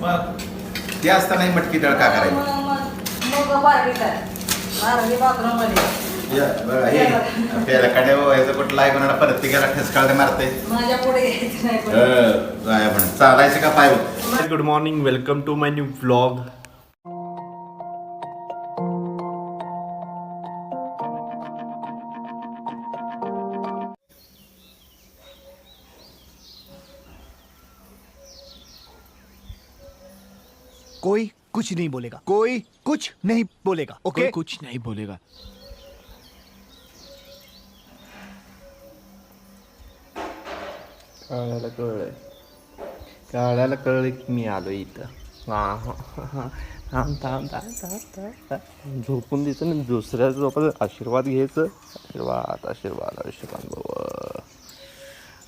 मग ते असताना मटकी डाळ का करायची. मग मग मग बारकी काय बारकी बाथरूममध्ये या, बघा, हे. आपल्याला कडे व्हायचं कुठला आहे कोणाला परत ठसकाळ मारते. माझ्या पुढे यायचं नाही पण काय आपण. चालायचं का पाय good morning welcome to my new vlog कोई कुछ नहीं बोलेगा। कोई कुछ नहीं बोलेगा। ओके कोई कुछ नहीं बोलेगा। काळ्याला कळलंय काळ्याला कळलं की मी आलो इथं हा हा, हा. थांब थांब थांब थांब थांब थांब. झोपून द्यायचं ना दुसऱ्या झोपात आशीर्वाद घ्यायचं आशीर्वाद आशीर्वाद आशीर्वाद बाबा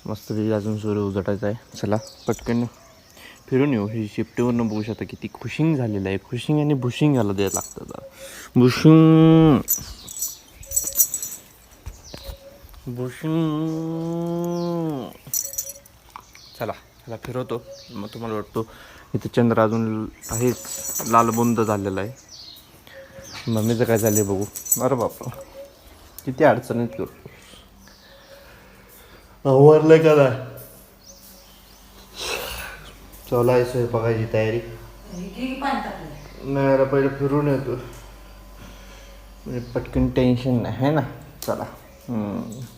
मस्त अजून सूर्य उजटायचा आहे चला पटकन फिरून येऊ. हे शेपटीवरनं बघू शकता किती खुशिंग झालेलं आहे. खुशिंग आणि भुशिंग याला द्यायला लागतं जरा. भुशिंग. बुशिंग चला चला फिरवतो. मग तुम्हाला वाटतो इथे चंद्र अजून आहेच. लालबुंद झालेला आहे. मम्मीचं काय झालं बघू. अरे बापा किती अडचणीत करतो आवरलं का चला आहे स्वयंपाकाची तयारी. नाही यार पहिले फिरून येतो. म्हणजे पटकन टेन्शन नाही आहे ना? चला.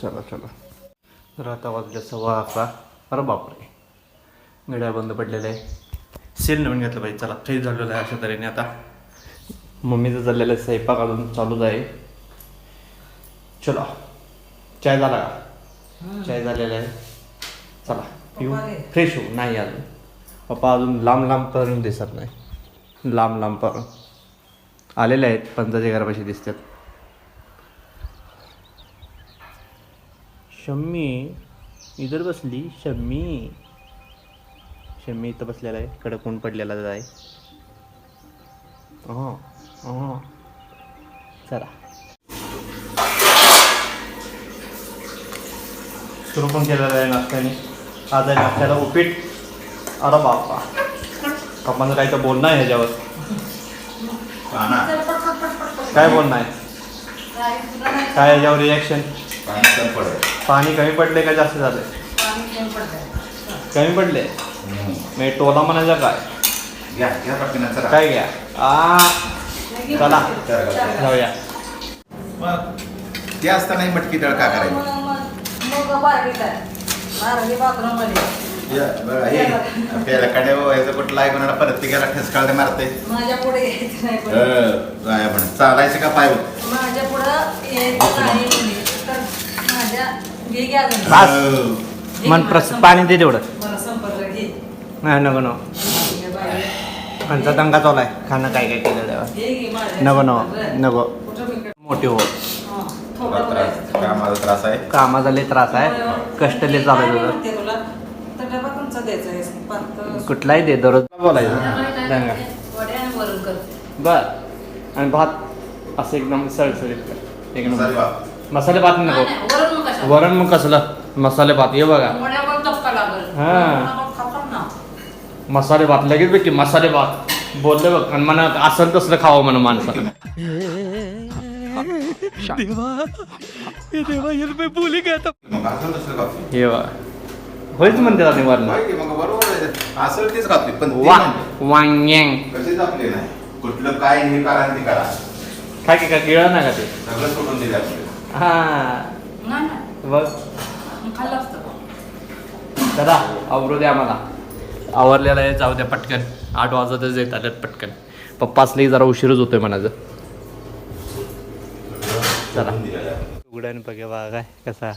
चला चला. तर आता वाजल्या सव्वा अकरा. अरे बापरे. गड्या बंद पडलेलं आहे. सेल नवीन घेतलं पाहिजे चला फ्रेश झालेलं आहे अशा तऱ्हेने आता. मम्मीचं चाललेलं आहे स्वयंपाक अजून चालूच आहे. चला. चाय झाला का? चाय झालेला आहे. चला पिऊ. फ्रेश होऊ. नाही अजून. पप्पा अजून लांब लांब पर्यंत दिसत नाही. लांब लांब पर्यंत आलेले आहेत पंचाच्या घरापाशी दिसतात. शम्मी इधर बसली शम्मी. शम्मी इथं बसलेला आहे कडक ऊन पडलेला आहे? हां हां चला. सुरू पण केलेला आहे नाश्त्याने. आज आहे नाश्त्याला उपीट. अरे बापा आपण काही तर बोलणं आहे ह्याच्यावर. काय बोलणं आहे काय नाही ह्याच्यावर रिॲक्शन पाणी कमी पडेल पाणी कमी पडले का जास्त झालं पाणी कमी पडले. मी टोला म्हणायचा काय काय घ्या आ चला. जाऊया मग ते असताना मटकी डाळ का करायची या, बघा, हे. आपल्याला कडे व्हायचं कुठला आहे कोणाला परत तिघाला ठसकाळ मारते. माझ्या पुढे यायचं नाही चालायचं का पाय माझ्या पुढं यायचं नाही कोणी. तर माझ्या घे घ्या अजून. बस. घे मन प्रस मला पाणी दे तेवढं. संपर्क- मला संपर्क घे. नाही नको नको. घे बाई. आमचा दंगा चालू आहे. खाणं काय काय केलं तेव्हा? घे की माझ्या. नको नको. संपर्क. नको. कुठं मी मोठी हो. हा, तुला थोडं त्रास बोलायचं. कामाचा त्रास आहे? कामाचा लय त्रास आहे. कष्ट लय चालू आहे तुझं. द्यायचा पातळ कुठलाही दे दररोज. बोलायचं? दंगा वड्या आणि वरण करते. बर. आणि भात असं एकदम सळसळीत कर. एक मसाले नंबर भात. मसाले भात नाही, नको वरण मग कशाला? वरण मग कसलं? मसाले भात हे बघा. लागल. हा. वरण मग खातात ना. मसाले भात लगेच भेटते मसाले भात. बोलले बघ आणि म्हणा असं तसलं खावं म्हणा माणसानं मग असं तसं खातो. हे बघा. होईच म्हणते आता निवारण की मग बरोबर आहे. असं तेच खातोय पण ते वा म्हणते, वांग्यांग कशीच आपले नाही? कुठलं काय हे करा आणि ते करा. काय काय काय गिळा ना का ते. सगळं सोडून दिले आपले हा. नाही नाही. बघ. खाल्लं असतं. दादा आवरू द्या आम्हाला. आवरलेलं आहे जाऊ द्या पटकन. आठ वाजतच येत आल्यात पटकन. पप्पा असले जरा उशीरच होतोय म्हणायचं. चला. उघड्याने बघा बघा काय कसा.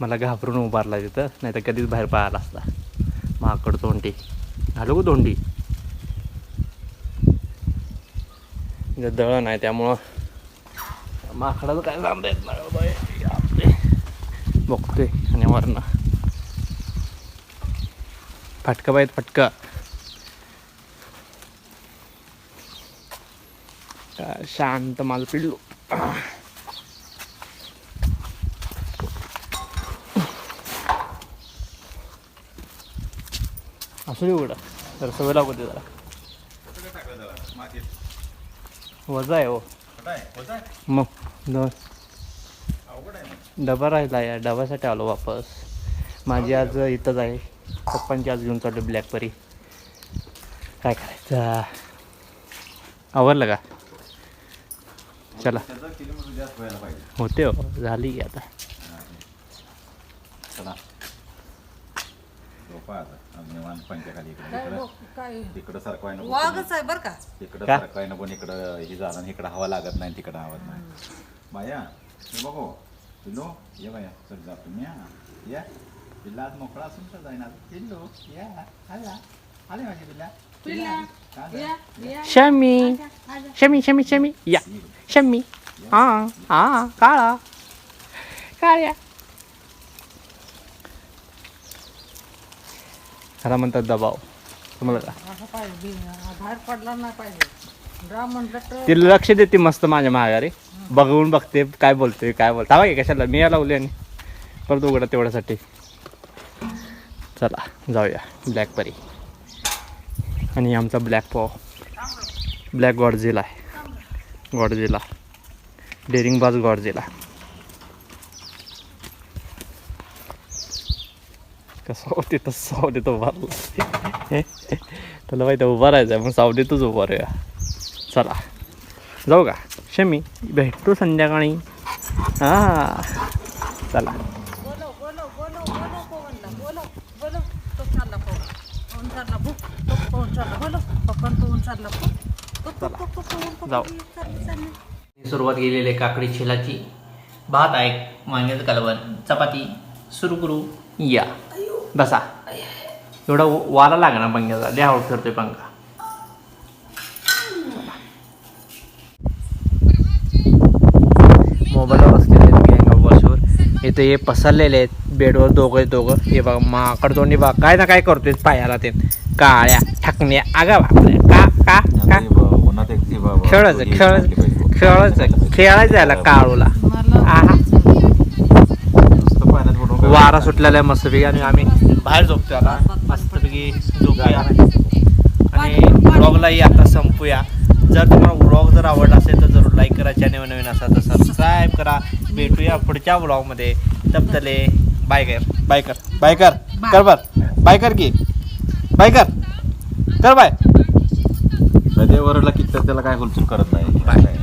मला घाबरून उभारला तिथं नाही तर कधीच बाहेर पाहायला असता. माकड तोंडी. घालू गो तोंडी. दळण आहे त्यामुळं माकडाचं काय सांगता येत नाही आपले. बघतोय आणि वरनं. फटका बाईत फटका. काय शांत माल पिल्लू. असू दे उघडा. जरा सवय लागू दे जरा. वजा आहे हो. मग दोन. डबा राहिला या डब्यासाठी आलो वापस. माझी आज इथंच आहे. पप्पांची आज घेऊन चाललो ब्लॅकपरी काय करायचं? आवरलं का? चला. होते हो झाली की आता. चला. झोपा आता आज निवांत पंख्याखाली इकडे काय इकडं लोक काय? इकडं सरकवाय नको वाघच आहे बरं का? इकडं का? सरकवाय नको आणि इकडं ही झालं आणि इकडं हवा लागत नाही तिकडं हवत नाही. बाया हे बघो. पिल्लो ये बाया चल जा तुम्ही या. या. पिल्ला आज मोकळा असून तर जाईन आज. पिल्लो या. आला. आले माझे पिल्ला. पिल्ला, का गं? या या. शमी. शमी शमी शमी. या. शमी. हा हा काळा. काळ्या. ह्याला म्हणतात दबाव. तुम्हाला का? असं पाहिजे बाहेर पडला नाही पाहिजे. राम म्हटलं तर ती लक्ष देते मस्त माझ्या माघारी. बघून बघते काय बोलते काय बोलते हवा कशाला मी या लावली आणि परत उघडा तेवढ्यासाठी. चला जाऊया. ब्लॅक परी आणि आमचा ब्लॅक पॉ ब्लॅक गॉडझिला आहे. गॉडझिला डेरिंगबाज गॉडझिला तर सावलीत उभा राहिला. तुला माहिती आहे, उभा राहायचं आहे मग सावलीतच उभा राहूया चला. जाऊ का? शमी भेटतो संध्याकाळी. हां. चला. बोलो बोलो बोलो बोलो पवनला बोलो बोलो तो चालला पवन. पवन चालला भूक तो पवन चालला बोलो पवन पवन चालला भूक तो तो तो पवन पवन जाऊ. सुरुवात केलेली आहे काकडी छिलाची भात आहे वांग्याचं कालवण. चपाती. सुरू करू. या. बसा. एवढा वारा लागणार पंख्याचा लय आवड करतोय पंखा मोबाईलवर बसलेले आहेत गँग बसवर इथे हे पसरलेले आहेत. बेडवर दोघं दोघं. हे बघा माकड तोंडी बघा. काय ना काय करतोय पायाला ते. काळ्या ठकण्या. आगा बापरे. का का का? खेळायचं खेळ. खेळायचं खेळायचं. याला काळूला. आहा. वारा सुटलेला आहे मस्तपैकी आणि आम्ही बाहेर झोपतो आता. मस्तपैकी झोपूया. आणि व्लॉगलाही आता संपूया. जर तुम्हाला व्लॉग जर आवडला असेल तर जरूर लाईक करा चॅनल नवीन असाल तर सबस्क्राईब करा. भेटूया पुढच्या व्लॉगमध्ये तपतले बाय कर. बाय कर. बाय कर. कर बर. बाय कर की. बाय कर. कर बाय कधी वरला की तर त्याला काय हुलचूल करत नाही. बाय.